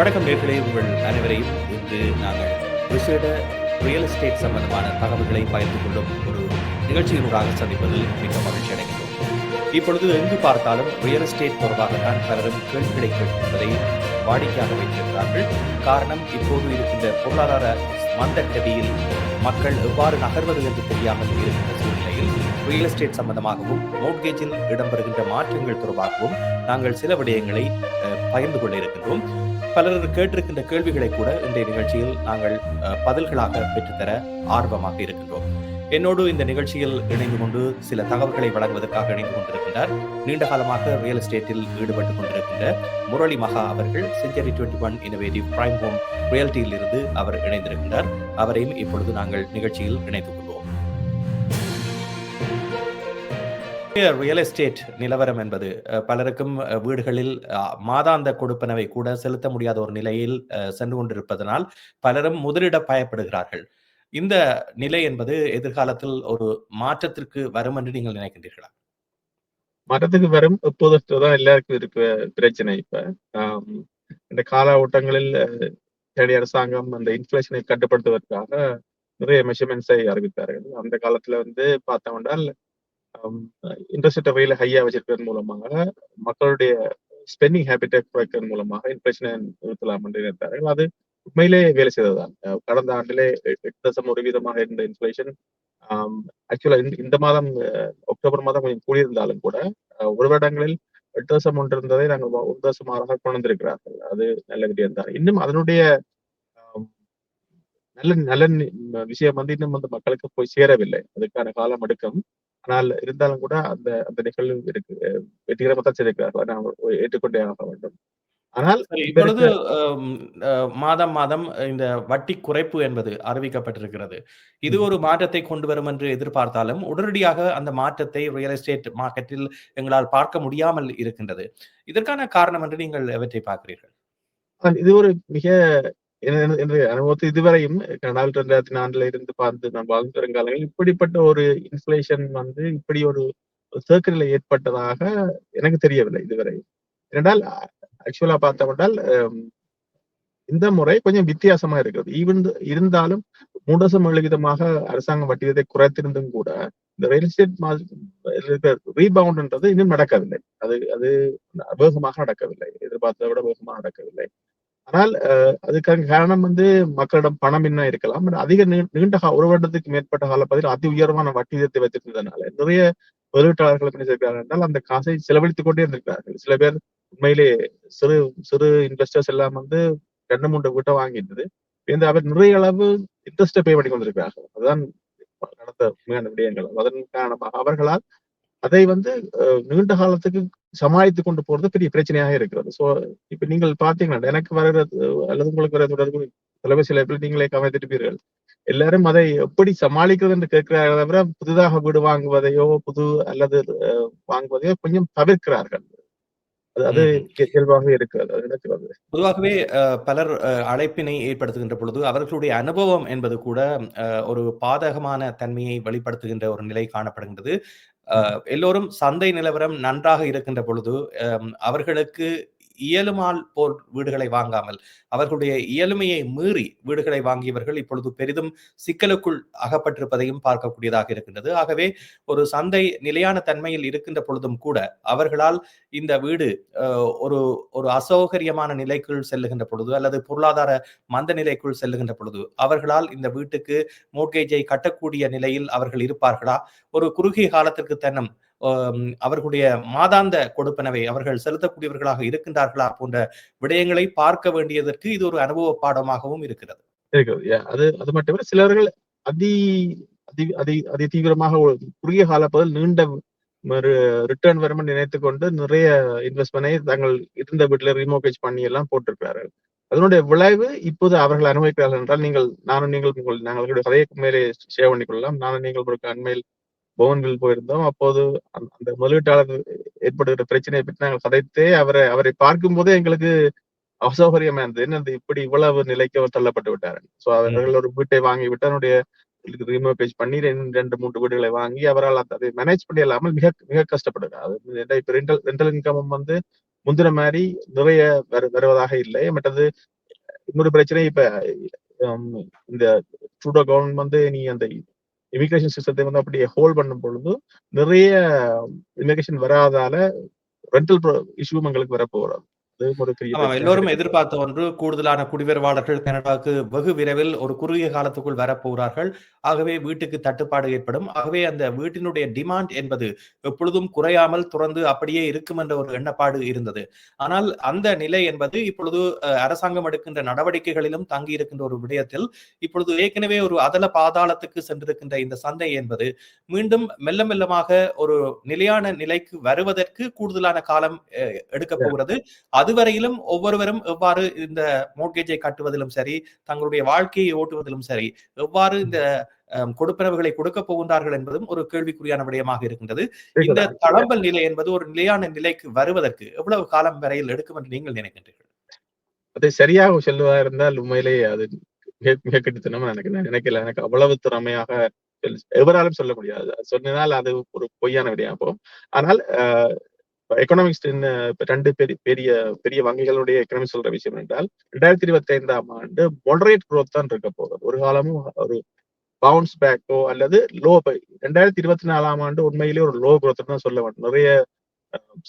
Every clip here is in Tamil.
வணக்கம் நேர்களே உங்கள் அனைவரையும் இன்று நாங்கள் விசேட ரியல் எஸ்டேட் சம்பந்தமான தகவல்களை பகிர்ந்து கொள்ளும் ஒரு நிகழ்ச்சியினூடாக சந்திப்பதில் மிக மகிழ்ச்சி அடைகிறோம் இப்பொழுது எங்கு பார்த்தாலும் ரியல் எஸ்டேட் தொடர்பாகத்தான் பலரும் கேள்விகளை கேட்பதை வாடிக்கையாக வைத்திருக்கிறார்கள். காரணம் இப்போது இருக்கின்ற பொருளாதார மந்த கதியில் மக்கள் எவ்வாறு நகர்வது என்று தெரியாமல் இருக்கின்ற சூழ்நிலையில் ரியல் எஸ்டேட் சம்பந்தமாகவும் மோட்கேஜில் இடம்பெறுகின்ற மாற்றங்கள் தொடர்பாகவும் நாங்கள் சில விடயங்களை பகிர்ந்து கொள்ள இருக்கின்றோம். பலர் கேட்டிருக்கின்ற கேள்விகளை கூட இன்றைய நிகழ்ச்சியில் நாங்கள் பதில்களாக பெற்றுத்தர ஆர்வமாக இருக்கின்றோம். என்னோடு இந்த நிகழ்ச்சியில் இணைந்து கொண்டு சில தகவல்களை வழங்குவதற்காக இணைந்து கொண்டிருக்கின்றார். நீண்ட காலமாக ரியல் எஸ்டேட்டில் ஈடுபட்டுக் கொண்டிருக்கின்ற முரளி மகா அவர்கள் century twenty one innovative prime home ரியல்டியில் இருந்து அவர் இணைந்திருக்கின்றார். அவரையும் இப்பொழுது நாங்கள் நிகழ்ச்சியில் இணைத்துக் கொள்வோம் ரியல் எஸ்டேட் நிலவரம் என்பது பலருக்கும் வீடுகளில் மாதாந்த கொடுப்பனவை கூட செலுத்த முடியாத ஒரு நிலையில் சென்று கொண்டிருப்பதனால் பலரும் முதலிட பயப்படுகிறார்கள். இந்த நிலை என்பது எதிர்காலத்தில் ஒரு மாற்றத்திற்கு வரும் என்று நீங்கள் நினைக்கின்றீர்களா? மரத்துக்கு வரும் எப்போதற்குதான் எல்லாருக்கும் இருக்க பிரச்சனை இப்ப. இந்த கால ஓட்டங்களில் அஹ், அரசாங்கம் அந்த இன்ஃபிளேஷனை கட்டுப்படுத்துவதற்காக நிறைய மெஷர்மெண்ட்ஸை அறிவித்தார்கள். அந்த காலத்துல வந்து பார்த்தோம்னால் இன்ட்ரெஸ்ட் ரேட்ல ஹையா வச்சிருப்பதன் மூலமாக மக்களுடைய ஸ்பெண்டிங் ஹேபிட்டை குறைக்கிறது மூலமாக இன்ஃபிளேஷனை நிறுத்தலாம் என்று நினைத்தார்கள். அது உண்மையிலே வேலை செய்ததுதான். கடந்த ஆண்டிலே எட்டு தசம் ஒரு வீதமாக இருந்த இன்ஃபிளேஷன் ஆக்சுவலா இந்த மாதம் அக்டோபர் மாதம் கொஞ்சம் கூடியிருந்தாலும் கூட ஒரு வருடங்களில் எட்டு தசம் ஒன்று இருந்ததை நாங்கள் ஒரு தசம் ஆறாக கொண்டு வந்திருக்கிறார்கள். அது நல்ல விடயம் தான். இன்னும் அதனுடைய நல்ல நல்ல விஷயம் வந்து இன்னும் வந்து மக்களுக்கு போய் சேரவில்லை. அதுக்கான காலம் எடுக்கும் ஆனால் இருந்தாலும் கூட அந்த அந்த நிகழ்வு இருக்கு வெற்றிகரமாக தான் செய்திருக்கிறார்கள். நாங்கள் ஏற்றுக்கொண்டே ஆக வேண்டும். ஆனால் இப்பொழுது மாதம் மாதம் இந்த வட்டி குறைப்பு என்பது அறிவிக்கப்பட்டிருக்கிறது. இது ஒரு மாற்றத்தை கொண்டு வரும் என்று எதிர்பார்த்தாலும் உடனடியாக அந்த மாற்றத்தை ரியல் எஸ்டேட் மார்க்கெட்டில் எங்களால் பார்க்க முடியாமல் இருக்கின்றது. இதற்கான காரணம் என்று நீங்கள் எவற்றை பார்க்கிறீர்கள்? இது ஒரு மிக என்னுடைய அனுபவத்தை இதுவரையும் கனடாவில் ரெண்டாயிரத்தி நான்குல இருந்து பார்த்து நான் வாழ்ந்து வரும் காலங்களில் இப்படிப்பட்ட ஒரு இன்ஃபிளேஷன் வந்து இப்படி ஒரு சர்க்கிளில் ஏற்பட்டதாக எனக்கு தெரியவில்லை இதுவரை. ஏனென்றால் ஆக்சுவலா பார்த்தோம்னால் இந்த முறை கொஞ்சம் வித்தியாசமா இருக்கிறது. ஈவன் இருந்தாலும் மூடசம் விகிதமாக அரசாங்கம் வட்டி குறைத்திருந்தும் கூட இந்த ரியல் எஸ்டேட் ரீபவுண்ட்ன்றது இன்னும் நடக்கவில்லை. அது அது வேகமாக நடக்கவில்லை. எதிர்பார்த்ததை விட வேகமாக நடக்கவில்லை. ஆனால் அதுக்கான காரணம் வந்து மக்களிடம் பணம் இன்னும் இருக்கலாம். அதிக நீ- நீண்ட ஒரு வருடத்துக்கு மேற்பட்ட காலப்பகுதியில் அதி உயர்வான வட்டி விகிதத்தை வைத்திருந்ததுனால நிறைய முதலீட்டாளர்கள் என்ன செய்கிறார்கள் என்றால் அந்த காசை செலவழித்துக் கொண்டே இருந்திருக்கிறார்கள். சில பேர் உண்மையிலே சிறு சிறு இன்வெஸ்டர்ஸ் எல்லாம் வந்து ரெண்டு மூன்று வீட்டை வாங்கிட்டது இந்த அவர் நிறைய அளவு இன்ட்ரெஸ்டை பே பண்ணி கொண்டிருக்கிறார்கள். அதுதான் நடந்த உண்மையான விடயங்கள். அதன் காரணமாக அவர்களால் அதை வந்து நீண்ட காலத்துக்கு சமாளித்து கொண்டு போறது பெரிய பிரச்சனையாக இருக்கிறது. சோ இப்ப நீங்கள் பாத்தீங்கன்னா எனக்கு வர்றது அல்லது உங்களுக்கு வர தொடர்பு தொலைபேசியில் எப்படி நீங்களே கவனித்திருப்பீர்கள். எல்லாரும் அதை எப்படி சமாளிக்கிறது என்று கேட்கிறார்கள் தவிர புதிதாக வீடு வாங்குவதையோ புது அல்லது வாங்குவதையோ கொஞ்சம் தவிர்க்கிறார்கள். அது அது ம்ஹும். இயல்பாக இருக்கிறது. பொதுவாகவே அஹ், பலர் அஹ், அழைப்பினை ஏற்படுத்துகின்ற பொழுது அவர்களுடைய அனுபவம் என்பது கூட அஹ், ஒரு பாதகமான தன்மையை வெளிப்படுத்துகின்ற ஒரு நிலை காணப்படுகின்றது. எல்லோரும் சந்தை நிலவரம் நன்றாக இருக்கின்ற பொழுது அவர்களுக்கு இயலுமால் போல் வீடுகளை வாங்காமல் அவர்களுடைய இயலுமையை மீறி வீடுகளை வாங்கியவர்கள் இப்பொழுது பெரிதும் சிக்கலுக்குள் அகப்பட்டிருப்பதையும் பார்க்கக்கூடியதாக இருக்கின்றது. ஆகவே ஒரு சந்தை நிலையான தன்மையில் இருக்கின்ற பொழுதும் கூட அவர்களால் இந்த வீடு ஒரு ஒரு அசௌகரியமான நிலைக்குள் செல்லுகின்ற பொழுது அல்லது பொருளாதார மந்த நிலைக்குள் செல்லுகின்ற பொழுது அவர்களால் இந்த வீட்டுக்கு மோட்கேஜை கட்டக்கூடிய நிலையில் அவர்கள் இருப்பார்களா? ஒரு குறுகிய காலத்திற்கு தன்னம் அவர்களுடைய மாதாந்த கொடுப்பனவை அவர்கள் செலுத்தக்கூடியவர்களாக இருக்கின்றார்களா போன்ற விடயங்களை பார்க்க வேண்டியதற்கு இது ஒரு அனுபவ பாடமாகவும் இருக்கிறது. அது அது மட்டுமே சிலர்கள் அதி அதி அதி அதி தீவிரமாக குறுகிய குறுகிய காலப்பதில் நீண்ட ரிட்டர்ன் வரும்னு நினைத்து கொண்டு நிறைய இன்வெஸ்ட்மெண்டை தாங்கள் இருந்த வீட்டுல ரிமோகேஜ் பண்ணி எல்லாம் போட்டிருக்கிறார்கள். அதனுடைய விளைவு இப்போது அவர்கள் அனுபவிக்கிறார்கள் என்றால் நீங்கள் நானும் நீங்கள் உங்கள் நாங்கள் கதையை மேலே ஷேர் பண்ணிக்கொள்ளலாம் நானும் நீங்கள் ஒரு அண்மையில் போவன்வில் போயிருந்தோம். அப்போது அந்த- முதலீட்டாளர் ஏற்படுகிற பிரச்சனையை பற்றி நாங்கள் கதைத்தே அவரை அவரை பார்க்கும் போதே எங்களுக்கு அசௌகரியமா இருந்தது. என்னது இப்படி இவ்வளவு நிலைக்கு அவர் தள்ளப்பட்டு விட்டார். சோ அவர்கள் ஒரு வீட்டை வாங்கி விட்டு அதனுடைய பண்ணி ரெண்டு ரெண்டு மூன்று வீடுகளை வாங்கி அவரால் அந்த- அதை மேனேஜ் பண்ணி இல்லாமல் மிக மிக கஷ்டப்படுகிறார் அது இப்ப ரெண்டல் ரெண்டல் இன்கமும் வந்து முந்தின மாதிரி நிறைய வரு- வருவதாக இல்லை. மற்றது இன்னொரு பிரச்சனை இப்ப ஹம், இந்த ட்ரூடோ கவர்மெண்ட் வந்து நீ அந்த இமிகிரேஷன் சிஸ்டத்தை வந்து அப்படியே ஹோல்ட் பண்ணும் பொழுது நிறைய இமிகிரேஷன் வராதால ரெண்டல் இஷ்யூவும் எங்களுக்கு வரப்போகிறது அது எல்லோரும். எதிர்பார்த்த ஒன்று கூடுதலான குடிவரவாளர்கள் கனடாவுக்கு வெகு விரைவில் ஒரு குறுகிய காலத்துக்குள் வரப்போகிறார்கள். ஆகவே வீட்டுக்கு தட்டுப்பாடு ஏற்படும். ஆகவே அந்த வீட்டினுடைய டிமாண்ட் என்பது எப்பொழுதும் குறையாமல் தொடர்ந்து அப்படியே இருக்கும் என்ற ஒரு எண்ணப்பாடு இருந்தது. ஆனால் அந்த நிலை என்பது இப்பொழுது அரசாங்கம் எடுக்கின்ற நடவடிக்கைகளிலும் தங்கி இருக்கின்ற ஒரு விடயத்தில் இப்பொழுது ஏற்கனவே ஒரு அதல பாதாளத்துக்கு சென்றிருக்கின்ற இந்த சந்தை என்பது மீண்டும் மெல்ல மெல்லமாக ஒரு நிலையான நிலைக்கு வருவதற்கு கூடுதலான காலம் அஹ், எடுக்கப் போகிறது. அதுவரையிலும் ஒவ்வொருவரும் எவ்வாறு இந்த மோட்கேஜை கட்டுவதிலும் சரி தங்களுடைய வாழ்க்கையை ஓட்டுவதிலும் சரி எவ்வாறு இந்த கொடுப்பனவுகளை கொடுக்க போகின்றார்கள் என்பதும் ஒரு கேள்விக்குறியான விடயமாக இருக்கின்றது. இந்த? தளம்பல் நிலை என்பது ஒரு நிலையான நிலைக்கு வருவதற்கு எவ்வளவு காலம் வரையில் எடுக்கும் என்று நீங்கள் நினைக்கின்றீர்கள்? அதை சரியாக சொல்லுவா இருந்தால் உண்மையிலேயே அது மிக கெட்டுத்தனமா எனக்கு நான் நினைக்கல. எனக்கு அவ்வளவு திறமையாக எவராலும் சொல்ல முடியாது. அது சொன்னால் அது ஒரு பொய்யான விடயம் போகும் ஆனால் எக்கனாமிக்ஸ் ரெண்டு பெரிய பெரிய பெரிய வங்கிகளுடைய எக்கனாமிக்ஸ் சொல்ற விஷயம் என்றால் ரெண்டாயிரத்தி இருபத்தி ஐந்தாம் ஆண்டு மொடரேட் குரோத் தான் இருக்க போகுது. ஒரு காலமும் ஒரு பவுன்ஸ் பேக்கோ அல்லது லோ ரெண்டாயிரத்தி இருபத்தி நாலாம் ஆண்டு உண்மையிலேயே ஒரு லோ குரோத் தான் சொல்ல வேண்டும். நிறைய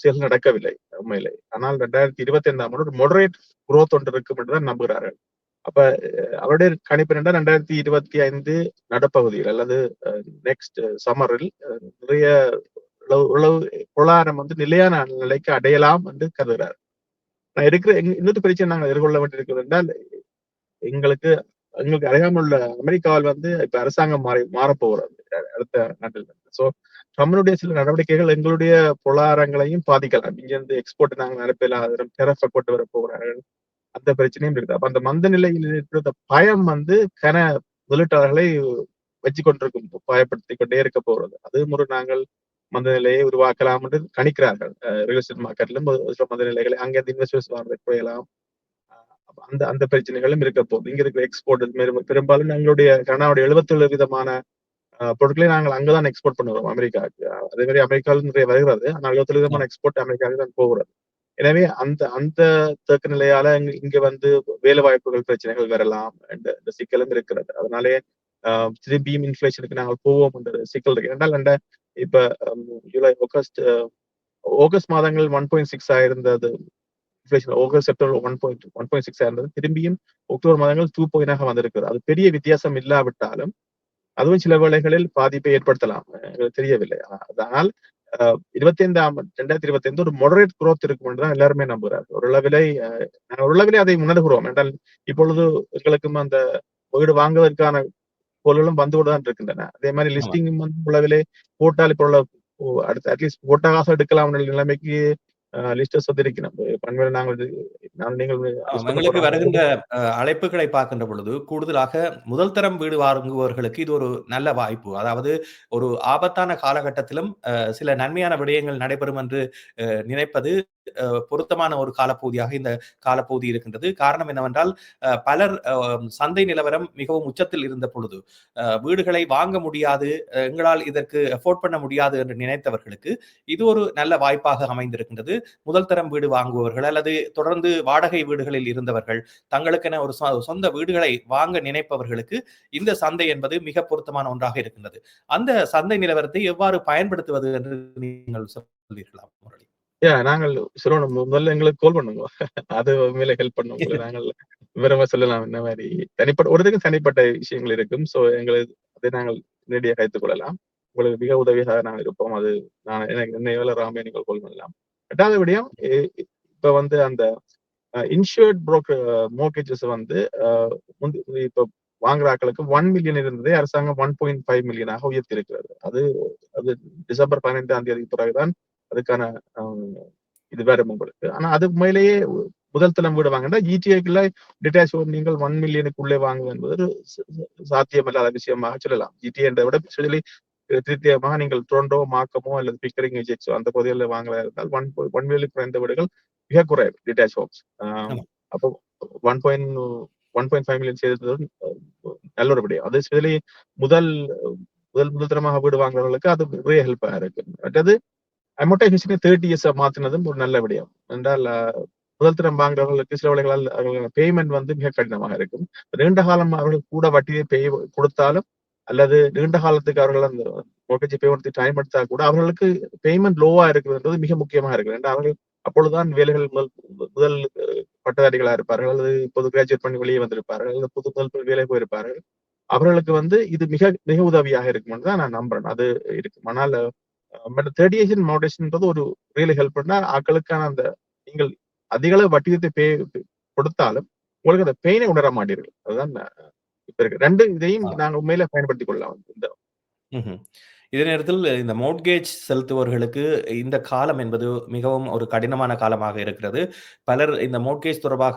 செயல் நடக்கவில்லை உண்மையிலே. ஆனால் ரெண்டாயிரத்தி இருபத்தி ஐந்தாம் ஆண்டு ஒரு மொடரேட் குரோத் ஒன்று இருக்கும் என்றுதான் நம்புகிறார்கள். அப்ப அஹ், அவருடைய கணிப்பு என்னன்னா ரெண்டாயிரத்தி இருபத்தி ஐந்து நடப்பகுதியில் அல்லது நெக்ஸ்ட் சம்மரில் நிறைய உளவு பொருளாதாரம் வந்து நிலையான நிலைக்கு அடையலாம் என்று கருதுகிறார் நான் இருக்கிற இன்னொரு பிரச்சனை நாங்கள் எதிர்கொள்ள வேண்டியிருக்கிறது என்றால் எங்களுக்கு எங்களுக்கு அறியாமல் உள்ள அமெரிக்காவில் வந்து இப்ப அரசாங்கம் மாறி மாறப்போகிறது அடுத்த நாட்டில் சோ நம்மளுடைய சில நடவடிக்கைகள் எங்களுடைய பொருளாதாரங்களையும் பாதிக்கலாம். இங்கிருந்து எக்ஸ்போர்ட் நாங்கள் அனுப்பலாம் டெரஃபை கொண்டு வர போகிறார்கள். அந்த பிரச்சனையும் இருக்குது. அப்ப அந்த மந்த நிலையில் இருக்கிற பயம் வந்து கன முதலீட்டாளர்களை வச்சு கொண்டிருக்கும் பயப்படுத்தி கொண்டே இருக்க போகிறது. அதே முறை நாங்கள் மந்த நிலையை உருவாக்கலாம் என்று கணிக்கிறார்கள். ரியல் எஸ்டேட் மார்க்கெட்லும் சில மந்த நிலைகளை அங்கிருந்து இன்வெஸ்டர்ஸ் வர்றதை குறையலாம் அந்த அந்த பிரச்சனைகளும் இருக்க போகுது. இங்க இருக்கிற எக்ஸ்போர்ட் பெரும்பாலும் எங்களுடைய கனடாவுடைய எழுபத்தேழு விதமான பொருட்களை நாங்கள் அங்கதான் எக்ஸ்போர்ட் பண்ணுறோம் அமெரிக்காவுக்கு. அதே மாதிரி அமெரிக்காவில் நிறைய வருகிறது. ஆனால் எழுபத்தேழு விதமான எக்ஸ்போர்ட் அமெரிக்காவுக்கு தான் போகிறது. எனவே அந்த அந்த தேக்க நிலையால இங்க- வந்து வேலை வாய்ப்புகள் பிரச்சனைகள் வரலாம். இந்த சிக்கலும் இருக்கிறது. அதனாலே திரும்பியும் இன்ஃபிளேஷனுக்கு நாங்கள் போவோம் என்ற சிக்கல் இருக்கு. என்றால் அந்த இப்ப ஹம், ஜூலை ஆகஸ்ட் ஆகஸ்ட் மாதங்கள் one point six ஆயிருந்தது. Inflation August September one point one point six ஆயிருந்தது. திரும்பியும் அக்டோபர் மாதங்கள் டூ பாயிண்டாக வந்திருக்கிறது அது பெரிய வித்தியாசம் இல்லாவிட்டாலும் அதுவும் சில வேளைகளில் பாதிப்பை ஏற்படுத்தலாம். எங்களுக்கு தெரியவில்லை. அதனால் இருபத்தி ஐந்தாம் ரெண்டாயிரத்தி இருபத்தி ஐந்து ஒரு மொடரேட் குரோத் இருக்கும் என்றுதான் எல்லாருமே நம்புகிறார்கள். ஒரு அளவிலை ஒரு அளவிலே அதை உணர்கிறோம். என்றால் இப்பொழுது எங்களுக்கும் அந்த வீடு வாங்குவதற்கான பொருளும் வந்து கொண்டு தான் இருக்கின்றன. அதே மாதிரி லிஸ்டிங்கும் வந்து உளவிலே போட்டால் இப்போ உள்ள அடுத்து அட்லீஸ்ட் போட்ட காசு எடுக்கலாம் நிலைமைக்கு லிஸ்டர்ஸ் வந்து இருக்கிறோம் பண்புகள் நாங்கள் நீங்கள். வருகின்ற அழைப்புகளை பார்க்கின்ற பொழுது கூடுதலாக முதல் தரம் வீடு வாங்குபவர்களுக்கு இது ஒரு நல்ல வாய்ப்பு. அதாவது ஒரு ஆபத்தான காலகட்டத்திலும் சில நன்மையான விடயங்கள் நடைபெறும் என்று நினைப்பது பொருத்தமான ஒரு காலப்பகுதியாக இந்த காலப்பகுதி இருக்கின்றது. காரணம் என்னவென்றால் பலர் சந்தை நிலவரம் மிகவும் உச்சத்தில் இருந்த பொழுது வீடுகளை வாங்க முடியாது எங்களால் இதற்கு எஃபோர்ட் பண்ண முடியாது என்று நினைத்தவர்களுக்கு இது ஒரு நல்ல வாய்ப்பாக அமைந்திருக்கின்றது. முதல் தரம் வீடு வாங்குபவர்கள் அல்லது தொடர்ந்து வாடகை வீடுகளில் இருந்தவர்கள் தங்களுக்கென ஒரு சொ- சொந்த வீடுகளை வாங்க நினைப்பவர்களுக்கு இந்த சந்தை என்பது மிக பொருத்தமான ஒன்றாக இருக்கின்றது. அந்த சந்தை நிலவரத்தை எவ்வாறு பயன்படுத்துவது என்று நீங்கள் சொல்லீர்களா முரளி? யா நாங்கள் சொல்லணும் முதல்ல எங்களுக்கு கால் பண்ணுங்க. அது மேல ஹெல்ப் பண்ணும். நாங்கள் விரும்ப சொல்லலாம். இந்த மாதிரி தனிப்பட்ட ஒருத்தருக்கும் தனிப்பட்ட விஷயங்கள் இருக்கும். சோ எங்களுக்கு அதை நாங்கள் நேரடியாக கைத்துக் கொள்ளலாம். உங்களுக்கு மிக உதவியாக நாங்கள் இருப்போம். அது நான் எனக்கு என்ன வேலை ராமே நீங்கள் கால் பண்ணலாம். எட்டாவது விடயம் இ- இப்ப வந்து அந்த இன்சூர்ட் புரோக்கர் மோர்கேஜஸ் வந்து முந்தி- இப்ப வாங்குற ஆக்களுக்கு ஒன் மில்லியன் இருந்ததே அரசாங்கம் ஒன் பாயிண்ட் ஃபைவ் மில்லியனாக உயர்த்தி இருக்கிறது அது அது டிசம்பர் பதினைந்தாம் தேதி பிறகுதான் அதுக்கான இது வரும் உங்களுக்கு ஆனா அது மேலேயே முதல் தளம் வீடு வாங்கினா ஜிடிஏக்குள்ள டிட்டாச் ஹோம் நீங்கள் ஒன் மில்லியனுக்குள்ளே வாங்குவது என்பது ஒரு சாத்தியமில்லாத விஷயமாக சொல்லலாம் ஜிடிஏ என்ற விட சொல்லி திருத்தியமாக நீங்கள் டொரண்டோ மாக்கமோ அல்லது பிக்கரிங் எஜெக்ஸோ அந்த பகுதிகளில் வாங்கலாம் இருந்தால் ஒன் ஒன் மில்லியன் குறைந்த வீடுகள் மிக குறைவு டிட்டாச் ஹோம்ஸ் அப்போ one point one point five million செய்தது நல்ல ஒரு விடயம் அது ஸ்பெஷலி முதல் முதல் முதல் தரமாக வீடு வாங்குறவங்களுக்கு அது நிறைய ஹெல்ப்பாக இருக்கு மற்றது அமோட்டைசேஷனை தேர்ட்டி இயர்ஸ் மாத்தினதும் ஒரு நல்ல விடயம். என்றால் முதல் தரம் வாங்குறவர்களுக்கு சில வேளைகளால் அவர்கள் பேமெண்ட் வந்து மிக கடினமாக இருக்கும். நீண்ட காலம் அவர்களுக்கு கூட வட்டியை பே கொடுத்தாலும் அல்லது நீண்ட காலத்துக்கு அவர்கள் அந்த மோட்டேஜ் பேமெண்ட் டைம் எடுத்தா கூட அவர்களுக்கு பேமெண்ட் லோவா இருக்கிறது மிக முக்கியமாக இருக்கிறது ஏன்னா அவர்கள் அப்பொழுதுதான் வேலைகள் முதல் முதல் பட்டதாரிகளா இருப்பார்கள். அல்லது இப்போது கிராஜுவேட் பண்ணி வெளியே வந்திருப்பார்கள். அல்லது புது முதல் வேலை போயிருப்பார்கள். அவர்களுக்கு வந்து இது மிக மிக உதவியாக இருக்கும் தான் நான் நம்புறேன். அது இருக்கும். ஆனால் பட் தேர்டியேஷன் மவுண்டேஷன்ன்றது ஒரு ரியலி ஹெல்ப் பண்ணா ஆக்களுக்கான அந்த நீங்கள் அதிக அளவு வட்டியத்தை பே கொடுத்தாலும் உங்களுக்கு அந்த பெயினை உணர மாட்டீர்கள் அதுதான் இப்ப இருக்கு ரெண்டு இதையும். நாங்க உண்மையில பயன்படுத்திக் கொள்ளலாம் இந்த. இதே நேரத்தில் இந்த மோட்கேஜ் செலுத்துவர்களுக்கு இந்த காலம் என்பது மிகவும் ஒரு கடினமான காலமாக இருக்கிறது. பலர் இந்த மோட்கேஜ் தொடர்பாக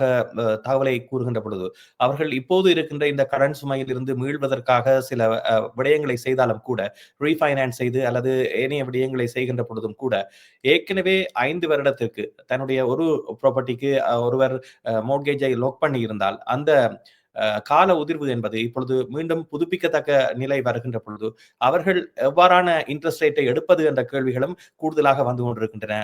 தகவலை கூறுகின்ற பொழுது, அவர்கள் இப்போது இருக்கின்ற இந்த கடன் சுமையிலிருந்து மீள்வதற்காக சில விடயங்களை செய்தாலும் கூட, ரீஃபைனான்ஸ் செய்து அல்லது ஏனைய விடயங்களை செய்கின்ற பொழுதும் கூட, ஏற்கனவே ஐந்து வருடத்திற்கு தன்னுடைய ஒரு ப்ராப்பர்ட்டிக்கு ஒருவர் மோட்கேஜை லோக் பண்ணி இருந்தால் அந்த கால உதிர்வு என்பது இப்பொழுது மீண்டும் புதுப்பிக்கத்தக்க நிலை வருகின்ற பொழுது, அவர்கள் எவ்வாறான இன்ட்ரெஸ்ட் ரேட்டை எடுப்பது என்ற கேள்விகளும் கூடுதலாக வந்து கொண்டிருக்கின்றன.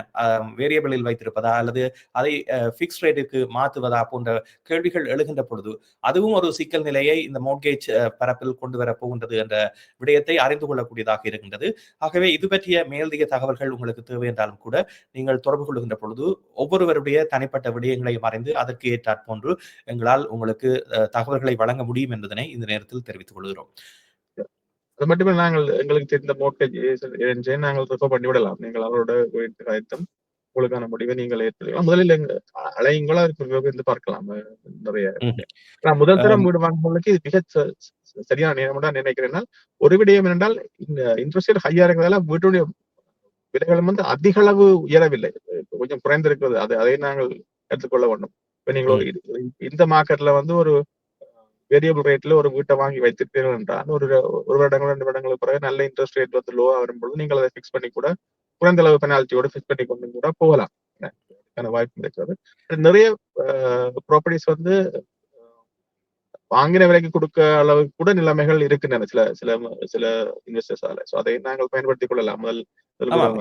வேரியபிளில் வைத்திருப்பதா? அல்லது அதை பிக்ஸ் ரேட்டுக்கு மாத்துவதா? போன்ற கேள்விகள் எழுகின்ற பொழுது, அதுவும் ஒரு சிக்கல் நிலையை இந்த மோட்கேஜ் பரப்பில் கொண்டு வர போகின்றது என்ற விடயத்தை அறிந்து கொள்ளக்கூடியதாக இருக்கின்றது. ஆகவே இது பற்றிய மேலதிக தகவல்கள் உங்களுக்கு தேவை என்றாலும் கூட, நீங்கள் தொடர்பு கொள்ளுகின்ற பொழுது, ஒவ்வொருவருடைய தனிப்பட்ட விடயங்களையும் அறிந்து, அதற்கு ஏற்றாற்போன்று எங்களால் உங்களுக்கு தகவல்களை வழங்க முடியும் என்பதனை இந்த நேரத்தில் தெரிவித்துக் கொள்கிறோம். அது மட்டுமே நாங்கள் எங்களுக்கு தெரிந்த ஏஜென்சியை நாங்கள் ரெஃபர் பண்ணி விடலாம். நீங்கள் அவரோட போயிட்டு கதைத்தும் உங்களுக்கான முடிவை நீங்கள் ஏற்றுக்கலாம். முதலில் எங்க அ அழையுங்கள் அதற்கு இருந்து பார்க்கலாம். நிறைய. நான் முதல் தரம். வீடு வாங்குறவங்களுக்கு இது ச சரியான நேரம் தான் நினைக்கிறேன். ஒரு விடயம் என்னென்றால், இந்த இன்ட்ரெஸ்ட் ரேட் ஹையா இருக்கிறதால வீட்டுடைய விலைகளும் வந்து அதிக அளவு உயரவில்லை. கொஞ்சம் குறைந்திருக்கிறது. அது அதை நாங்கள் எடுத்துக்கொள்ள வேண்டும். இப்ப நீங்கள் இந்த மார்க்கெட்ல வந்து ஒரு வேரியபிள் ரேட்ல ஒரு வீட்டை வாங்கி வைத்திருப்பீர்கள் என்றால், ஒரு ஒரு வருடங்கள், ரெண்டு வருடங்களுக்கு பிறகு நல்ல இன்ட்ரெஸ்ட் ரேட் வந்து லோவா வரும்பொழுது, நீங்கள் அதை ஃபிக்ஸ் பண்ணி கூட குறைந்த அளவு பெனால்டியோட ஃபிக்ஸ் பண்ணி கொண்டு கூட போகலாம். வாய்ப்பு இருக்கிறது. நிறைய ப்ராப்பர்ட்டிஸ் ப்ராப்பர்ட்டீஸ் வந்து வாங்கின விலைக்கு கொடுக்க அளவுக்கு கூட நிலைமைகள் இருக்கின்றன. சில சில சில இன்வெஸ்டர்ஸால. சோ அதை நாங்கள் பயன்படுத்திக் கொள்ளலாம். முதல்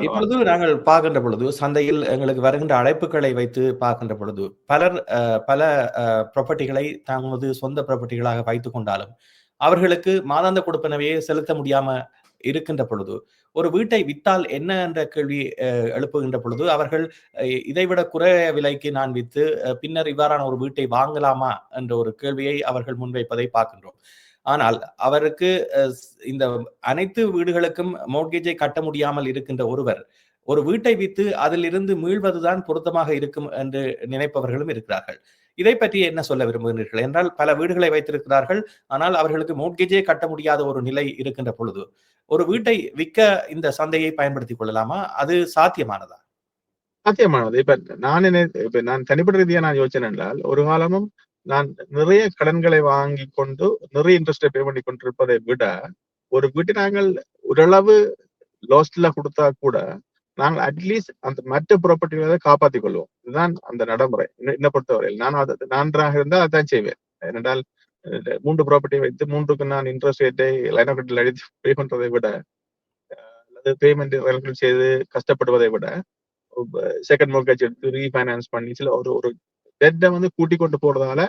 இப்பொழுது நாங்கள் பார்க்கின்ற பொழுது, சந்தையில் எங்களுக்கு வருகின்ற அழைப்புகளை வைத்து பார்க்கின்ற பொழுது, பலர் பல ப்ராப்பர்ட்டிகளை தமது சொந்த ப்ராப்பர்ட்டிகளாக வைத்துக் கொண்டாலும், அவர்களுக்கு மாதாந்த கொடுப்பனவையே செலுத்த முடியாம இருக்கின்ற பொழுது, ஒரு வீட்டை வித்தால் என்ன என்ற கேள்வி எழுப்புகின்ற பொழுது, அவர்கள் இதைவிட குறைய விலைக்கு நான் வித்து, பின்னர் இவ்வாறான ஒரு வீட்டை வாங்கலாமா? என்ற ஒரு கேள்வியை அவர்கள் முன்வைப்பதை பார்க்கின்றோம். ஆனால் அவருக்கு இந்த அனைத்து வீடுகளுக்கும் மோட்கேஜை கட்ட முடியாமல் இருக்கின்ற ஒருவர், ஒரு வீட்டை வித்து அதிலிருந்து மீள்வதுதான் பொருத்தமாக இருக்கும் என்று நினைப்பவர்களும் இருக்கிறார்கள். இதை பற்றி என்ன சொல்ல விரும்புகிறீர்கள்? என்றால் பல வீடுகளை வைத்திருக்கிறார்கள். ஆனால் அவர்களுக்கு மோட்கேஜே கட்ட முடியாத ஒரு நிலை இருக்கின்ற பொழுது, ஒரு வீட்டை விக்க இந்த சந்தையை பயன்படுத்திக் கொள்ளலாமா? அது சாத்தியமானதா? சாத்தியமானது. இப்ப நான் என்ன இப்ப நான் தனிப்பட்ட ரீதியா நான் யோசனை என்றால், ஒரு காலமும் நான் நிறைய கடன்களை வாங்கிக் கொண்டு, நிறைய இன்ட்ரெஸ்டை பே பண்ணி கொண்டிருப்பதை விட, ஒரு வீட்டை நாங்கள் ஓரளவு லாஸ்ட்ல குடுத்தா கூட, நாங்கள் அட்லீஸ்ட் அந்த மற்ற ப்ராப்பர்ட்டிகளை காப்பாற்றிக் கொள்வோம். இதுதான் அந்த நடைமுறை. என்ன பொறுத்தவரையில். நான் அது நன்றாக இருந்தால் அதான் செய்வேன். ஏனென்றால், அ 3 ப்ராப்பர்ட்டி வைத்து மூன்றுக்கு நான் இன்ட்ரெஸ்ட் ரேட்டை லைன் ஆஃப் அடித்து பே பண்றதை விட, அல்லது பேமெண்ட் செய்து கஷ்டப்படுவதை விட, செகண்ட் மோர்கேஜ் எடுத்து ரீஃபைனான்ஸ் பண்ணி சில ஒரு ஒரு டெட்டை வந்து கூட்டி கொண்டு போறதால,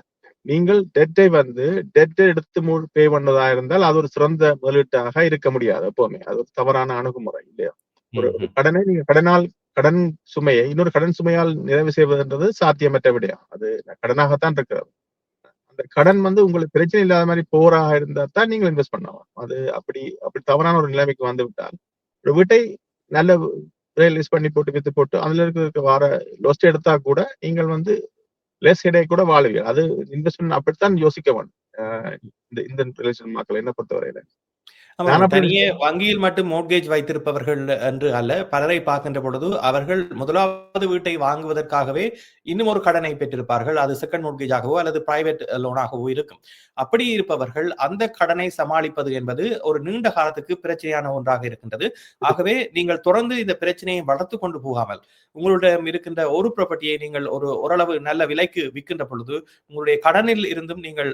நீங்கள் டெட்டை வந்து டெட்டை எடுத்து மு பே பண்ணதா இருந்தால், அது ஒரு சிறந்த முதலீட்டாக இருக்க முடியாது எப்பவுமே. அது ஒரு தவறான அணுகுமுறை இல்லையா? ஒரு. கடனை நீங்க கடனால் கடன் சுமையை இன்னொரு கடன் சுமையால் நிறைவு செய்வதுன்றது சாத்தியமற்ற விடயம். அது கடனாகத்தான் இருக்கிறது. அந்த கடன் வந்து உங்களுக்கு பிரச்சனை இல்லாத மாரி போரா இருந்தா தான் நீங்கள் இன்வெஸ்ட் பண்ணலாம். அது அப்படி அப்படி தவறான ஒரு நிலைமைக்கு வந்து விட்டால், ஒரு வீட்டை நல்ல ரியலைஸ் பண்ணி போட்டு வித்து போட்டு, அதுல இருக்க வார லாஸ்ட் எடுத்தா கூட, நீங்கள் வந்து லெஸ் ஹெடேக் கூட வாழ்வீர்கள். அது இன்வெஸ்ட்மென்ட் அப்படித்தான் யோசிக்க வேண்டும். இந்த இந்த ரிலேஷன் மக்கள் என்ன பொறுத்தவரையில. தனியே வங்கியில் மட்டும் மோட்கேஜ் வைத்திருப்பவர்கள் என்று அல்ல, பலரை பார்க்கின்ற பொழுது, அவர்கள் முதலாவது வீட்டை வாங்குவதற்காகவே இன்னும் ஒரு கடனை பெற்றிருப்பார்கள். அது செகண்ட் மோட்கேஜாகவோ அல்லது பிரைவேட் லோனாகவோ இருக்கும். அப்படி இருப்பவர்கள் அந்த கடனை சமாளிப்பது என்பது ஒரு நீண்ட காலத்துக்கு பிரச்சனையான ஒன்றாக இருக்கின்றது. ஆகவே நீங்கள் தொடர்ந்து இந்த பிரச்சனையை வளர்த்துக் கொண்டு போகாமல், உங்களிடம் இருக்கின்ற ஒரு ப்ராப்பர்ட்டியை நீங்கள் ஒரு ஓரளவு நல்ல விலைக்கு விக்கின்ற பொழுது, உங்களுடைய கடனில் இருந்தும் நீங்கள்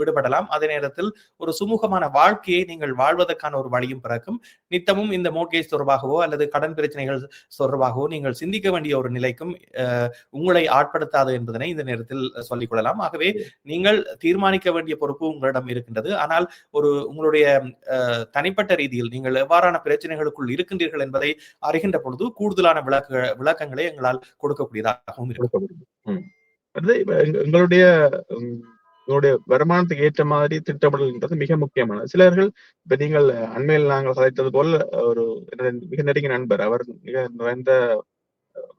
விடுபடலாம். அதே நேரத்தில் ஒரு சுமூகமான வாழ்க்கையை நீங்கள் வாழ்வதற்கான ஒரு வழியும் பிறக்கும். நித்தமும் இந்த மோட்கேஜ் தொடர்பாகவோ அல்லது கடன் பிரச்சனைகள் தொடர்பாகவோ நீங்கள் சிந்திக்க வேண்டிய ஒரு நிலைக்கும் உங்களை ஆட்படுத்தாது என்பதனை இந்த நேரத்தில் சொல்லிக் கொள்ளலாம். ஆகவே நீங்கள் தீர்மானிக்க வேண்டிய பொறுப்பு உங்களிடம் இருக்கின்றது. ஆனால் ஒரு உங்களுடைய தனிப்பட்ட ரீதியில் நீங்கள் எவ்வாறான பிரச்சனைகளுக்குள் இருக்கின்றீர்கள் என்பதை அறிகின்ற பொழுது கூடுதலான விளக்க விளக்கங்களை எங்களால் கொடுக்கக்கூடியதாகவும் இருக்கும். முடியும். எங்களுடைய உங்களுடைய வருமானத்துக்கு ஏற்ற மாதிரி திட்டமிடல்ன்றது மிக முக்கியமானது. சிலர்கள் இப்ப நீங்கள் அண்மையில் நாங்கள் சதைத்தது போல ஒரு மிக நெருங்கிய நண்பர். அவர் மிக நிறைந்த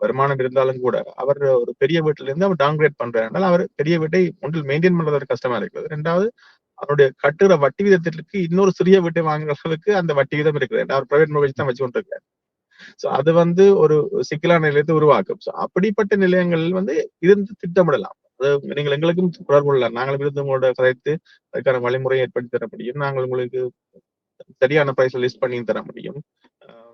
வருமானம் இருந்தாலும் கூட அவர் ஒரு பெரிய வீட்டுல இருந்து அவர் டவுன்கிரேட் பண்றாரு. அவர் பெரிய வீட்டை ஒன்றில் மெயின்டைன் பண்றது கஷ்டமா இருக்கிறது. ரெண்டாவது அவருடைய கட்டுற வட்டி விதத்திற்கு இன்னொரு சிறிய வீட்டை வாங்குறதுக்கு அந்த வட்டி விதம் இருக்குது அவர் பிரைவேட் மொபைல் தான் வச்சு கொண்டிருக்காரு சோ அது வந்து ஒரு சிக்கலான நிலையத்தை உருவாக்கும். சோ அப்படிப்பட்ட நிலையங்களில் வந்து இருந்து திட்டமிடலாம். அது நீங்கள் எங்களுக்கும் தொடர்பு கொள்ளலாம். நாங்களும் இருந்து உங்களோட கதைத்து அதுக்கான வழிமுறையை ஏற்படுத்தி தர முடியும். நாங்கள் உங்களுக்கு சரியான பிரைஸ் லிஸ்ட் பண்ணி தர முடியும்.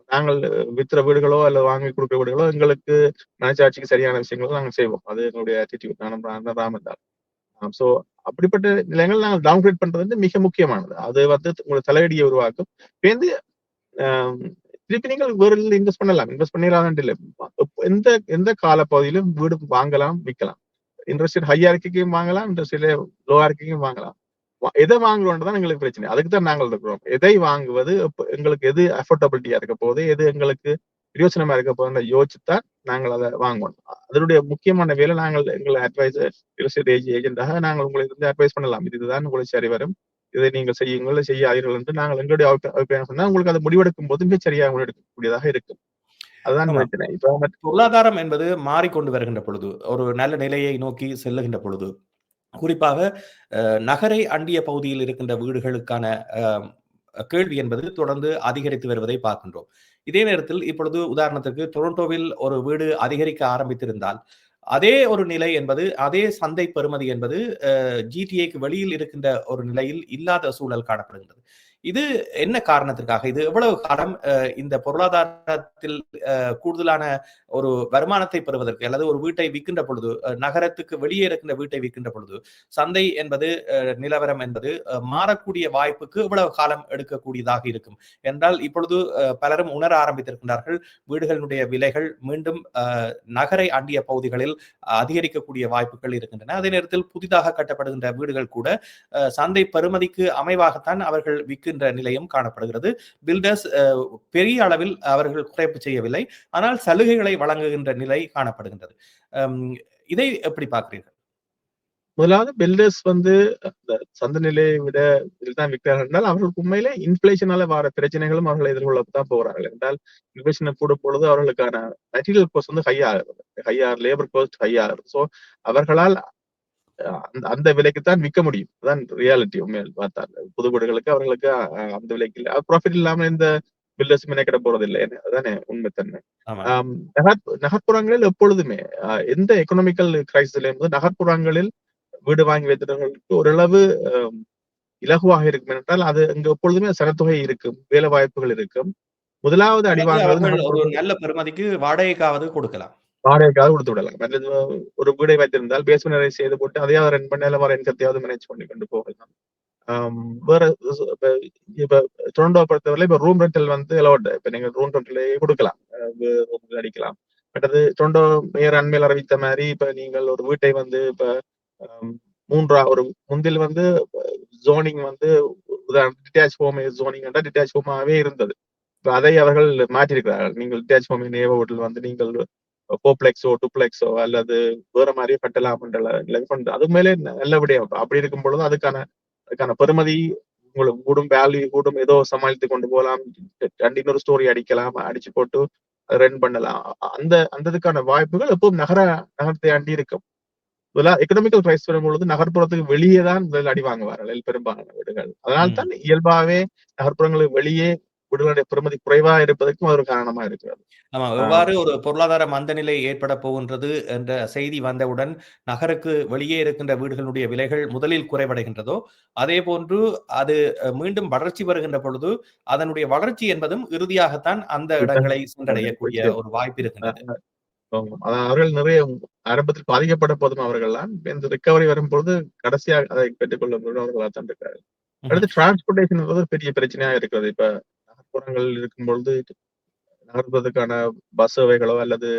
நாங்கள் விற்கிற வீடுகளோ அல்லது வாங்கி கொடுக்குற வீடுகளோ எங்களுக்கு மனசாட்சிக்கு சரியான விஷயங்களோ நாங்கள் செய்வோம். அது எங்களுடைய ஆட்டிடியூட் நான் ராமந்தால் ஸோ அப்படிப்பட்ட நிலையங்கள் நாங்கள் டவுன்கிரேட் பண்றது வந்து மிக முக்கியமானது. அது வந்து உங்களோட தலையடியை உருவாக்கும். இப்ப வந்து திருப்பி நீங்கள் வேறு இன்வெஸ்ட் பண்ணலாம். இன்வெஸ்ட் பண்ணிடலாம் இல்லை. எந்த எந்த காலப்பகுதியிலும் வீடு வாங்கலாம் விற்கலாம். இன்ட்ரெஸ்ட் ஹையா இருக்கையும் வாங்கலாம் இன்ட்ரெஸ்ட் லோவா இருக்கையும் வாங்கலாம். எதை வாங்கணும்னு தான் எங்களுக்கு பிரச்சனை. அதுக்கு தான் நாங்கள் இருக்கிறோம் எதை வாங்குவது எங்களுக்கு எது அஃபோர்டபிலிட்டியா இருக்க போகுது எது எங்களுக்கு பிரயோசனமா இருக்க போகுதுன்னு யோசிச்சுத்தான் நாங்கள் அதை வாங்குவோம் அதனுடைய முக்கியமான வேலை நாங்கள் எங்களை அட்வைசர் ரியல் ஏஜென்டாக நாங்கள் உங்களுக்கு இருந்து அட்வைஸ் பண்ணலாம். இது இதுதான் உங்களுக்கு சரி வரும். இதை நீங்கள் செய்யுங்கள் செய்யாதீர்கள் என்று நாங்கள் எங்களுடைய அபிப்பிராயம் சொன்னால் சொன்னா உங்களுக்கு அதை முடிவெடுக்கும் போது மிகச் சரியாக முடிவெடுக்கக்கூடியதாக இருக்கும். அதுதான். பிரச்சனை இப்ப பொருளாதாரம் என்பது மாறிக்கொண்டு வருகின்ற பொழுது ஒரு நல்ல நிலையை நோக்கி செல்லுகின்ற பொழுது குறிப்பாக நகரை அண்டிய பகுதியில் இருக்கின்ற வீடுகளுக்கான கேள்வி என்பது தொடர்ந்து அதிகரித்து வருவதை பார்க்கின்றோம். இதே நேரத்தில் இப்பொழுது உதாரணத்துக்கு டொரண்டோவில் ஒரு வீடு அதிகரிக்க ஆரம்பித்திருந்தால் அதே ஒரு நிலை என்பது அதே சந்தை பெறுமதி என்பது ஜிடிஏக்கு வெளியில் இருக்கின்ற ஒரு நிலையில் இல்லாத சூழல் காணப்படுகின்றது. இது என்ன காரணத்திற்காக? இது எவ்வளவு காலம் இந்த பொருளாதாரத்தில் கூடுதலான ஒரு வருமானத்தை பெறுவதற்கு அல்லது ஒரு வீட்டை விற்கின்ற பொழுது நகரத்துக்கு வெளியே இருக்கின்ற வீட்டை விற்கின்ற பொழுது சந்தை என்பது நிலவரம் என்பது மாறக்கூடிய வாய்ப்புக்கு இவ்வளவு காலம் எடுக்கக்கூடியதாக இருக்கும். என்றால் இப்பொழுது அஹ், பலரும் உணர ஆரம்பித்திருக்கின்றார்கள் வீடுகளினுடைய விலைகள் மீண்டும் அஹ், நகரை அண்டிய பகுதிகளில் அதிகரிக்கக்கூடிய வாய்ப்புகள் இருக்கின்றன. அதே நேரத்தில் புதிதாக கட்டப்படுகின்ற வீடுகள் கூட அஹ், சந்தை பெறுமதிக்கு அமைவாகத்தான் அவர்கள் இருக்கின்ற நிலையும் காணப்படுகிறது. பில்டர்ஸ் பெரிய அளவில் அவர்கள் குறைப்பு செய்யவில்லை. ஆனால் சலுகைகளை வழங்குகின்ற நிலை காணப்படுகின்றது. இதை எப்படி பார்க்கிறீர்கள்? முதலாவது பில்டர்ஸ் வந்து அந்த சந்த நிலையை விட இதுதான் விற்கிறார்கள் என்றால் அவர்களுக்கு உண்மையிலே இன்ஃபிளேஷனால வர பிரச்சனைகளும் அவர்கள் எதிர்கொள்ள தான் போகிறார்கள். என்றால் இன்ஃபிளேஷனை கூட பொழுது அவர்களுக்கான மெட்டீரியல் காஸ்ட் வந்து ஹை ஆகிறது. ஹையார் லேபர் காஸ்ட் ஹை ஆகிறது. ஸோ அவர்களால் அந்த விலைக்கு தான் விற்க முடியும். அதான் ரியாலிட்டி உண்மையில் பார்த்தால். புது வீடுகளுக்கு அவர்களுக்கு அந்த விலைக்கு இல்லை. ப்ராஃபிட் இல்லாம இந்த பில்டர்ஸ் மெனக்கிட போறது இல்லை அதானே உண்மைத்தன்மை. நகர்ப்புறங்களில் எப்பொழுதுமே எந்த எக்கனாமிக்கல் கிரைசிஸ்ல இருந்து நகர்ப்புறங்களில் வீடு வாங்கி வைத்தவர்களுக்கு ஓரளவு இலகுவாக இருக்கும் என்றால் அது அங்க எப்பொழுதுமே சனத்தொகை இருக்கும் வேலை வாய்ப்புகள் இருக்கும். முதலாவது அடி அதாவது வாங்குறது அவர்கள் ஒரு நல்ல பெறுமதிக்கு வாடகைக்காவது கொடுக்கலாம். வாடகைக்காக கொடுத்து விடலாம். ஒரு வீடை வைத்திருந்தால் பேஸ்மெண்ட் செய்து போட்டு அதையாவது ரன் மணி நேரம் வர இன்கத்தையாவது மேனேஜ் பண்ணி கொண்டு போகலாம். வேற இப்ப இப்ப டொரண்டோ பொறுத்தவரை இப்ப ரூம் ரெண்டல் வந்து அலவுட் இப்ப நீங்க ரூம் ரெண்டலே கொடுக்கலாம். ரூம் அடிக்கலாம். பட் அது டொரண்டோ மேயர் அண்மையில் அறிவித்த மாதிரி இப்ப நீங்கள் ஒரு வீட்டை வந்து இப்ப மூன்றா ஒரு முந்தில் வந்து ஜோனிங் வந்து டிட்டாச் ஹோம் ஜோனிங் டிட்டாச் ஹோமாவே இருந்தது. இப்ப அதை அவர்கள் மாற்றிருக்கிறார்கள் நீங்கள் டிட்டாச் ஹோம் நேபர்ஹுட்ல வந்து நீங்கள் ஃபோப்ளெக்ஸோ டூப்ளெக்ஸோ அல்லது வேற மாதிரியே கட்டலாம் கொண்டு அது மேலே நல்லபடியா அப்படி இருக்கும் பொழுது அதுக்கான அதுக்கான பெருமதி உங்களுக்கு கூடும் வேல்யூ கூடும் ஏதோ சமாளித்து கொண்டு போகலாம். இன்னொரு ஸ்டோரி அடிக்கலாம் அடிச்சு போட்டு ரன் பண்ணலாம். அந்த அந்த இதுக்கான வாய்ப்புகள் எப்பவும் நகர நகரத்தை ஆண்டி இருக்கும். இதெல்லாம் எக்கனாமிக்கல் பிரைஸ் வரும்பொழுது நகர்ப்புறத்துக்கு வெளியே தான் முதலில் அடி வாங்குவார்கள் பெரும்பாலான வீடுகள். அதனால தான் இயல்பாகவே நகர்ப்புறங்களுக்கு வெளியே வீடுகளுடைய பெருமதி குறைவா இருப்பதற்கும் ஒரு காரணமா இருக்கிறது. ஆமா எவ்வாறு ஒரு பொருளாதார மந்தநிலை ஏற்பட போகின்றது என்ற செய்தி வந்தவுடன் நகருக்கு வெளியே இருக்கின்ற வீடுகளுடைய விலைகள் முதலில் குறைவடைகின்றதோ அதே போன்று அது மீண்டும் வளர்ச்சி வருகின்ற பொழுது அதனுடைய வளர்ச்சி என்பதும் இறுதியாகத்தான் அந்த இடங்களை சென்றடையக்கூடிய ஒரு வாய்ப்பு இருக்கின்றது. அவர்கள் நிறைய ஆரம்பத்தில் பாதிக்கப்பட போதும் அவர்கள்லாம் இந்த ரிக்கவரி வரும்பொழுது கடைசியாக அதை பெற்றுக்கொள்ளும் அவர்களாக தான் இருக்காரு அடுத்து டிரான்ஸ்போர்டேஷன் பெரிய பிரச்சனையா இருக்கிறது. இப்ப நகர்ப்புறங்கள் இருக்கும் பொழுது நகர்வதற்கான பஸ் சேவைகளோ அல்லது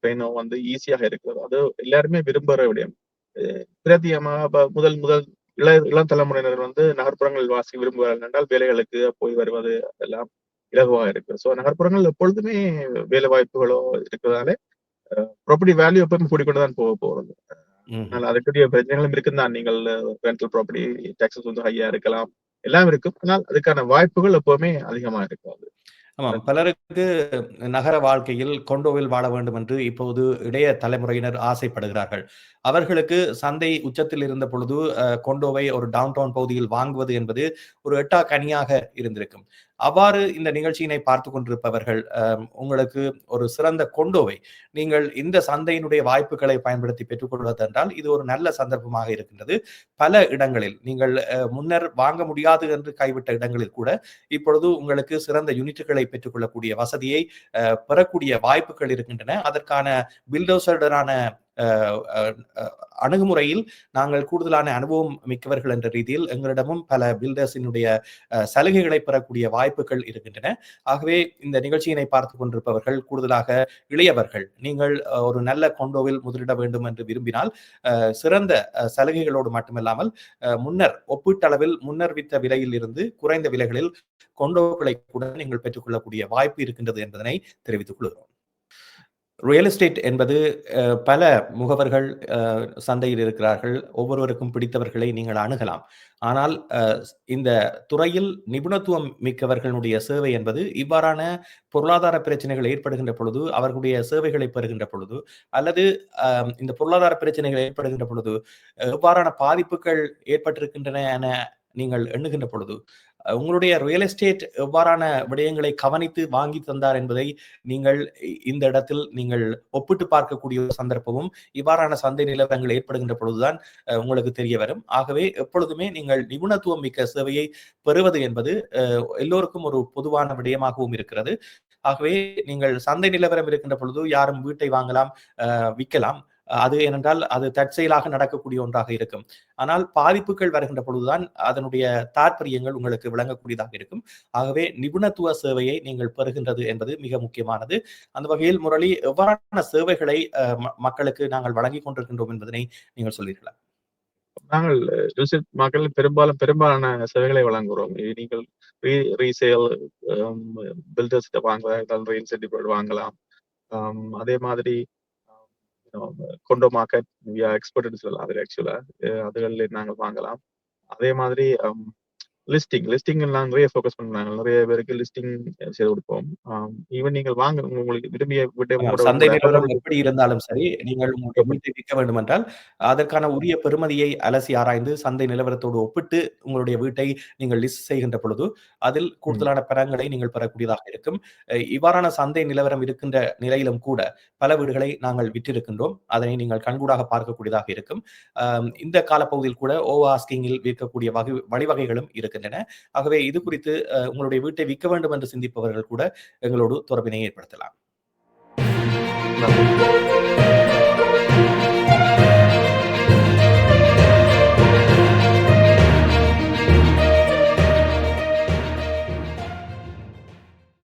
ட்ரெயினோ வந்து ஈஸியாக இருக்கிறது. அது எல்லாருமே விரும்புகிற விடயம். இப்ப முதல் முதல் இள இளம் தலைமுறையினர் வந்து நகர்ப்புறங்கள் வாசி விரும்புகிறார்கள் என்றால் வேலைகளுக்கு போய் வருவது எல்லாம் இலகுவாக இருக்கு ஸோ நகர்ப்புறங்கள் எப்பொழுதுமே வேலை வாய்ப்புகளோ இருக்கிறதால ப்ராப்பர்ட்டி வேல்யூ எப்பவுமே கூடிக்கொண்டு தான் போக போகிறது. ஆனால் அதுக்குரிய பிரச்சனைகளும் இருக்குதான் நீங்கள் ரெண்டல் ப்ராப்பர்ட்டி டாக்ஸஸ் வந்து ஹையா இருக்கலாம். எல்லாம் இருக்கும் ஆனால் அதுக்கான வாய்ப்புகள் எப்பவுமே அதிகமா இருக்காது ஆமாம் பலருக்கு நகர வாழ்க்கையில் கொண்டோவில் வாழ வேண்டும் என்று இப்போது இளைய தலைமுறையினர் ஆசைப்படுகிறார்கள். அவர்களுக்கு சந்தை உச்சத்தில் இருந்த பொழுது கொண்டோவை ஒரு டவுன் டவுன் பகுதியில் வாங்குவது என்பது ஒரு எட்டா கனியாக இருந்திருக்கும். அவ்வாறு இந்த நிகழ்ச்சியினை பார்த்து கொண்டிருப்பவர்கள் உங்களுக்கு ஒரு சிறந்த கொண்டோவை நீங்கள் இந்த சந்தையினுடைய வாய்ப்புகளை பயன்படுத்தி பெற்றுக்கொள்வதென்றால் இது ஒரு நல்ல சந்தர்ப்பமாக இருக்கின்றது. பல இடங்களில் நீங்கள் முன்னர் வாங்க முடியாது என்று கைவிட்ட இடங்களில் கூட இப்பொழுது உங்களுக்கு சிறந்த யூனிட்டுகளை பெற்றுக்கொள்ளக்கூடிய வசதியை பெறக்கூடிய வாய்ப்புகள் இருக்கின்றன. அதற்கான பில்டோசர்டரான அணுகுமுறையில் நாங்கள் கூடுதலான அனுபவம் மிக்கவர்கள் என்ற ரீதியில் எங்களிடமும் பல பில்டர்ஸினுடைய சலுகைகளை பெறக்கூடிய வாய்ப்புகள் இருக்கின்றன. ஆகவே இந்த நிகழ்ச்சியினை பார்த்து கொண்டிருப்பவர்கள் கூடுதலாக இளையவர்கள். நீங்கள் ஒரு நல்ல கொண்டோவில் முதலிட வேண்டும் என்று விரும்பினால் அஹ், சிறந்த சலுகைகளோடு மட்டுமல்லாமல் அஹ், முன்னர் ஒப்பீட்டளவில் முன்னர் வித்த விலையில் இருந்து குறைந்த விலைகளில் கொண்டோக்களை கூட நீங்கள் பெற்றுக்கொள்ளக்கூடிய வாய்ப்பு இருக்கின்றது என்பதனை தெரிவித்துக் கொள்கிறோம். ரியல் எஸ்டேட் என்பது பல முகவர்கள் சந்தையில் இருக்கிறார்கள். ஒவ்வொருவருக்கும் பிடித்தவர்களை நீங்கள் அணுகலாம். ஆனால் இந்த துறையில் நிபுணத்துவம் மிக்கவர்களுடைய சேவை என்பது இவ்வாறான பொருளாதார பிரச்சனைகள் ஏற்படுகின்ற பொழுது அவர்களுடைய சேவைகளை பெறுகின்ற பொழுது அல்லது அஹ், இந்த பொருளாதார பிரச்சனைகள் ஏற்படுகின்ற பொழுது எவ்வாறான பாதிப்புகள் ஏற்பட்டிருக்கின்றன என நீங்கள் எண்ணுகின்ற பொழுது உங்களுடைய ரியல் எஸ்டேட் எவ்வாறான விடயங்களை கவனித்து வாங்கி தந்தார் என்பதை நீங்கள் இந்த இடத்தில் நீங்கள் ஒப்பிட்டு பார்க்கக்கூடிய சந்தர்ப்பமும் இவ்வாறான சந்தை நிலவரங்கள் ஏற்படுகின்ற பொழுதுதான் உங்களுக்கு தெரிய வரும். ஆகவே எப்பொழுதுமே நீங்கள் நிபுணத்துவம் மிக்க சேவையை பெறுவது என்பது எல்லோருக்கும் ஒரு பொதுவான விடயமாகவும் இருக்கிறது. ஆகவே நீங்கள் சந்தை நிலவரம் இருக்கின்ற பொழுது யாரும் வீட்டை வாங்கலாம் அஹ், விற்கலாம். அது ஏனென்றால் அது தற்செயலாக நடக்கக்கூடிய ஒன்றாக இருக்கும். ஆனால் பாதிப்புகள் வருகின்ற பொழுதுதான் அதனுடைய தாற்பயங்கள் உங்களுக்கு விளங்கக்கூடியதாக இருக்கும். ஆகவே நிபுணத்துவ சேவையை நீங்கள் பெறுகின்றது என்பது மிக முக்கியமானது. அந்த வகையில் முரளி எவ்வாறான சேவைகளை அஹ், ம- மக்களுக்கு நாங்கள் வழங்கி கொண்டிருக்கின்றோம் என்பதனை நீங்கள் சொல்லீர்களா நாங்கள் ரிசல்ட் மக்கள் பெரும்பாலும் பெரும்பாலான சேவைகளை வழங்குகிறோம் இது நீங்கள் ரீசேல் பில்டர்ஸ் வாங்குவதால் இன்சென்டிவ் வாங்கலாம். அதே மாதிரி கொண்டோ மார்க்கெட் எக்ஸ்போர்ட் சொல்லலாம் அது ஆக்சுவலா அதுகளில் நாங்கள் வாங்கலாம். அதே மாதிரி லிஸ்டிங் லிஸ்டிங் நாங்கள் நிறைய ஃபோக்கஸ் பண்ணுறாங்க நிறைய பேருக்கு லிஸ்டிங் செய்து கொடுப்போம். ஈவன் நீங்கள் வாங்க உங்களுக்கு விரும்பிய சந்தை நிலவரம் எப்படி இருந்தாலும் சரி நீங்கள் உங்களுடைய வீட்டை விற்க வேண்டும் என்றால் அதற்கான உரிய பெறுமதியை அலசி ஆராய்ந்து சந்தை நிலவரத்தோடு ஒப்பிட்டு உங்களுடைய வீட்டை நீங்கள் லிஸ்ட் செய்கின்ற பொழுது அதில் கூடுதலான பலன்களை நீங்கள் பெறக்கூடியதாக இருக்கும். இவ்வாறான சந்தை நிலவரம் இருக்கின்ற நிலையிலும் கூட பல வீடுகளை நாங்கள் விற்றிருக்கின்றோம். அதனை நீங்கள் கண்கூடாக பார்க்கக்கூடியதாக இருக்கும். இந்த காலப்பகுதியில் கூட ஓவர் ஆஸ்கிங்கில் விற்கக்கூடிய வகை வழிவகைகளும் இருக்கின்றன. ஆகவே இது குறித்து உங்களுடைய வீட்டை விற்க வேண்டும் என்று சிந்திப்பவர்கள் கூட எங்களோடு தொடர்பினை ஏற்படுத்தலாம்.